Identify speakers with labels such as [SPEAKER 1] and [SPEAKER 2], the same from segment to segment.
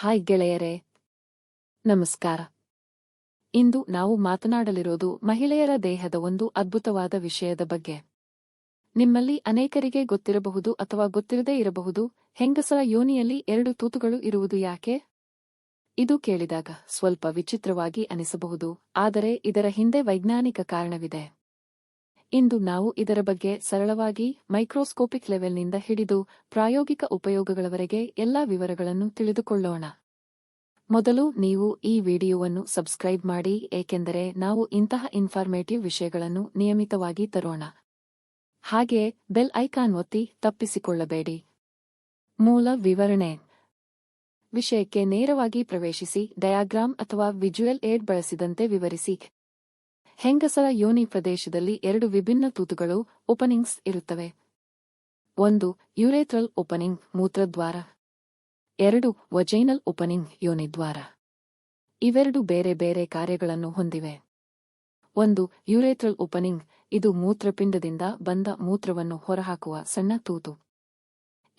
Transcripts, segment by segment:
[SPEAKER 1] Hi ಗೆಳೆಯರೇ. ನಮಸ್ಕಾರ. ಇಂದು ನಾವು ಮಾತನಾಡಲಿರೋದು ಮಹಿಳೆಯರ ದೇಹದ ಒಂದು ಅದ್ಭುತವಾದ ವಿಷಯದ ಬಗ್ಗೆ. ನಿಮ್ಮಲ್ಲಿ ಅನೇಕರಿಗೆ ಗೊತ್ತಿರಬಹುದು ಅಥವಾ ಗೊತ್ತಿರದೇ ಇರಬಹುದು ಹೆಂಗಸರ ಯೋನಿಯಲ್ಲಿ ಎರಡು ತೂತುಗಳು ಇರುವುದು ಯಾಕೆ? ಇದು ಕೇಳಿದಾಗ ಸ್ವಲ್ಪ ವಿಚಿತ್ರವಾಗಿ ಅನಿಸಬಹುದು, ಆದರೆ ಇದರ ಹಿಂದೆ ವೈಜ್ಞಾನಿಕ ಕಾರಣವಿದೆ. ಇಂದು ನಾವು ಇದರ ಬಗ್ಗೆ ಸರಳವಾಗಿ ಮೈಕ್ರೋಸ್ಕೋಪಿಕ್ ಲೆವೆಲ್ನಿಂದ ಹಿಡಿದು ಪ್ರಾಯೋಗಿಕ ಉಪಯೋಗಗಳವರೆಗೆ ಎಲ್ಲಾ ವಿವರಗಳನ್ನು ತಿಳಿದುಕೊಳ್ಳೋಣ. ಮೊದಲು ನೀವು ಈ ವಿಡಿಯೋವನ್ನು ಸಬ್ಸ್ಕ್ರೈಬ್ ಮಾಡಿ, ಏಕೆಂದರೆ ನಾವು ಇಂತಹ ಇನ್ಫಾರ್ಮೇಟಿವ್ ವಿಷಯಗಳನ್ನು ನಿಯಮಿತವಾಗಿ ತರೋಣ. ಹಾಗೆ ಬೆಲ್ ಐಕಾನ್ ಒತ್ತಿ ತಪ್ಪಿಸಿಕೊಳ್ಳಬೇಡಿ. ಮೂಲ ವಿವರಣೆ. ವಿಷಯಕ್ಕೆ ನೇರವಾಗಿ ಪ್ರವೇಶಿಸಿ, ಡಯಾಗ್ರಾಮ್ ಅಥವಾ ವಿಜುವಲ್ ಏಡ್ ಬಳಸಿದಂತೆ ವಿವರಿಸಿ. ಹೆಂಗಸರ ಯೋನಿ ಪ್ರದೇಶದಲ್ಲಿ ಎರಡು ವಿಭಿನ್ನ ತೂತುಗಳು, ಓಪನಿಂಗ್ಸ್ ಇರುತ್ತವೆ. ಒಂದು, ಯುರೇತ್ರಲ್ ಓಪನಿಂಗ್, ಮೂತ್ರದ್ವಾರ. ಎರಡು, ವಜೈನಲ್ ಓಪನಿಂಗ್, ಯೋನಿದ್ವಾರ. ಇವೆರಡು ಬೇರೆ ಬೇರೆ ಕಾರ್ಯಗಳನ್ನು ಹೊಂದಿವೆ. ಒಂದು, ಯುರೇತ್ರಲ್ ಓಪನಿಂಗ್, ಇದು ಮೂತ್ರಪಿಂಡದಿಂದ ಬಂದ ಮೂತ್ರವನ್ನು ಹೊರಹಾಕುವ ಸಣ್ಣ ತೂತು.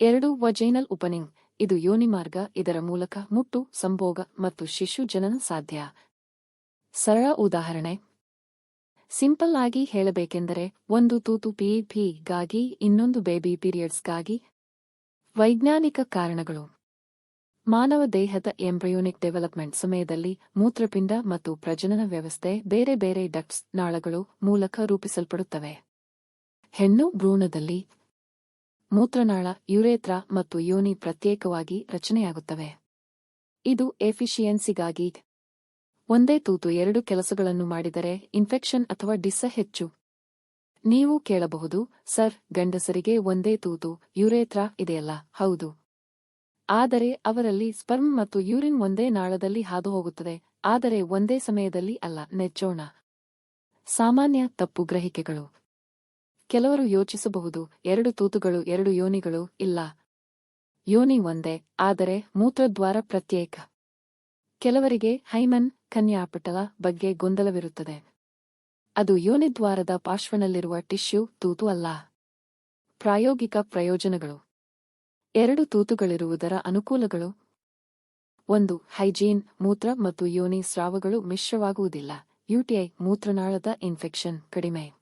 [SPEAKER 1] ಎರಡು, ವಜೈನಲ್ ಓಪನಿಂಗ್, ಇದು ಯೋನಿ ಮಾರ್ಗ, ಇದರ ಮೂಲಕ ಮುಟ್ಟು, ಸಂಭೋಗ ಮತ್ತು ಶಿಶು ಜನನ ಸಾಧ್ಯ. ಸರಳ ಉದಾಹರಣೆ ಸಿಂಪಲ್ ಆಗಿ ಹೇಳಬೇಕೆಂದರೆ ಒಂದು ತೂತು ಗಾಗಿ ಇನ್ನೊಂದು ಬೇಬಿ ಪೀರಿಯಡ್ಸ್ಗಾಗಿ ವೈಜ್ಞಾನಿಕ ಕಾರಣಗಳು. ಮಾನವ ದೇಹದ ಎಂಬ್ರಯೋನಿಕ್ ಡೆವಲಪ್ಮೆಂಟ್ ಸಮಯದಲ್ಲಿ ಮೂತ್ರಪಿಂಡ ಮತ್ತು ಪ್ರಜನನ ವ್ಯವಸ್ಥೆ ಬೇರೆ ಬೇರೆ ಡಕ್ಟ್ಸ್ ನಾಳಗಳು ಮೂಲಕ ರೂಪಿಸಲ್ಪಡುತ್ತವೆ. ಹೆಣ್ಣು ಭ್ರೂಣದಲ್ಲಿ ಮೂತ್ರನಾಳ, ಯುರೇತ್ರ ಮತ್ತು ಯೋನಿ ಪ್ರತ್ಯೇಕವಾಗಿ ರಚನೆಯಾಗುತ್ತವೆ. ಇದು ಎಫಿಷಿಯನ್ಸಿಗಾಗಿ ಒಂದೇ ತೂತು ಎರಡು ಕೆಲಸಗಳನ್ನು ಮಾಡಿದರೆ ಇನ್ಫೆಕ್ಷನ್ ಅಥವಾ ಡಿಸ್ಸ ಹೆಚ್ಚು. ನೀವು ಕೇಳಬಹುದು, ಸರ್, ಗಂಡಸರಿಗೆ ಒಂದೇ ತೂತು, ಯುರೇತ್ರ ಇದೆಯಲ್ಲ, ಹೌದು. ಆದರೆ ಅವರಲ್ಲಿ ಸ್ಪರ್ಮ್ ಮತ್ತು ಯೂರಿನ್ ಒಂದೇ ನಾಳದಲ್ಲಿ ಹಾದುಹೋಗುತ್ತದೆ, ಆದರೆ ಒಂದೇ ಸಮಯದಲ್ಲಿ ಅಲ್ಲ, ನೆಚ್ಚೋಣ. ಸಾಮಾನ್ಯ ತಪ್ಪು ಗ್ರಹಿಕೆಗಳು. ಕೆಲವರು ಯೋಚಿಸಬಹುದು, ಎರಡು ತೂತುಗಳು, ಎರಡು ಯೋನಿಗಳು, ಇಲ್ಲ. ಯೋನಿ ಒಂದೇ, ಆದರೆ ಮೂತ್ರದ್ವಾರ ಪ್ರತ್ಯೇಕ. ಕೆಲವರಿಗೆ ಹೈಮನ್ ಕನ್ಯಾಪಟಲ ಬಗ್ಗೆ ಗೊಂದಲವಿರುತ್ತದೆ. ಅದು ಯೋನಿದ್ವಾರದ ಪಾರ್ಶ್ವನಲ್ಲಿರುವ ಟಿಶ್ಯೂ ತೂತು ಅಲ್ಲ. ಪ್ರಾಯೋಗಿಕ ಪ್ರಯೋಜನಗಳು. ಎರಡು ತೂತುಗಳಿರುವುದರ ಅನುಕೂಲಗಳು. ಒಂದು, ಹೈಜೀನ್, ಮೂತ್ರ ಮತ್ತು ಯೋನಿ ಸ್ರಾವಗಳು ಮಿಶ್ರವಾಗುವುದಿಲ್ಲ. ಯುಟಿಐ, ಮೂತ್ರನಾಳದ ಇನ್ಫೆಕ್ಷನ್ ಕಡಿಮೆ.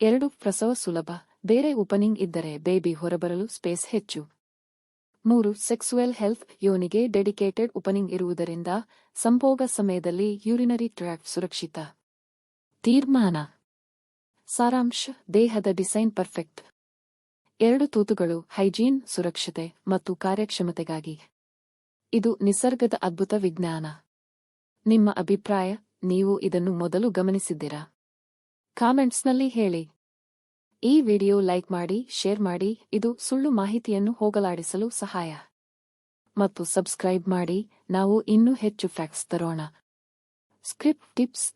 [SPEAKER 1] ಎರಡು, ಪ್ರಸವ ಸುಲಭ. ಬೇರೆ ಓಪನಿಂಗ್ ಇದ್ದರೆ ಬೇಬಿ ಹೊರಬರಲು ಸ್ಪೇಸ್ ಹೆಚ್ಚು. ಮೂರು ಸೆಕ್ಸುವೆಲ್ ಹೆಲ್ತ್ ಯೋನಿಗೆ ಡೆಡಿಕೇಟೆಡ್ ಓಪನಿಂಗ್ ಇರುವುದರಿಂದ ಸಂಭೋಗ ಸಮಯದಲ್ಲಿ ಯೂರಿನರಿ ಟ್ರ್ಯಾಕ್ಟ್ ಸುರಕ್ಷಿತ. ತೀರ್ಮಾನ. ಸಾರಾಂಶ, ದೇಹದ ಡಿಸೈನ್ ಪರ್ಫೆಕ್ಟ್. ಎರಡು ತೂತುಗಳು, ಹೈಜೀನ್, ಸುರಕ್ಷತೆ ಮತ್ತು ಕಾರ್ಯಕ್ಷಮತೆಗಾಗಿ. ಇದು ನಿಸರ್ಗದ ಅದ್ಭುತ ವಿಜ್ಞಾನ. ನಿಮ್ಮ ಅಭಿಪ್ರಾಯ, ನೀವು ಇದನ್ನು ಮೊದಲು ಗಮನಿಸಿದ್ದೀರಾ? ಕಾಮೆಂಟ್ಸ್ನಲ್ಲಿ ಹೇಳಿ. ಈ ವಿಡಿಯೋ ಲೈಕ್ ಮಾಡಿ, ಶೇರ್ ಮಾಡಿ, ಇದು ಸುಳ್ಳು ಮಾಹಿತಿಯನ್ನು ಹೋಗಲಾಡಿಸಲು ಸಹಾಯ. ಮತ್ತು ಸಬ್ಸ್ಕ್ರೈಬ್ ಮಾಡಿ, ನಾವು ಇನ್ನೂ ಹೆಚ್ಚು ಫ್ಯಾಕ್ಟ್ಸ್ ತರೋಣ. ಸ್ಕ್ರಿಪ್ಟ್ ಟಿಪ್ಸ್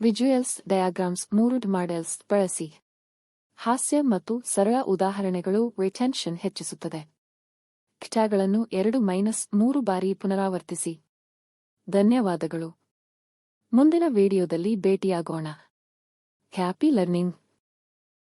[SPEAKER 1] ವಿಜುಯಲ್ಸ್, ಡಯಾಗ್ರಾಮ್ಸ್ ಮೂರುಡ್ ಮಾಡೆಲ್ಸ್ ಬಳಸಿ. ಹಾಸ್ಯ ಮತ್ತು ಸರಳ ಉದಾಹರಣೆಗಳು ರಿಟೆನ್ಷನ್ ಹೆಚ್ಚಿಸುತ್ತದೆ. ಕಿಟಾಗಳನ್ನು ಎರಡು ಮೈನಸ್ ಮೂರು ಬಾರಿ ಪುನರಾವರ್ತಿಸಿ. ಧನ್ಯವಾದಗಳು. ಮುಂದಿನ ವಿಡಿಯೋದಲ್ಲಿ ಭೇಟಿಯಾಗೋಣ. Happy learning.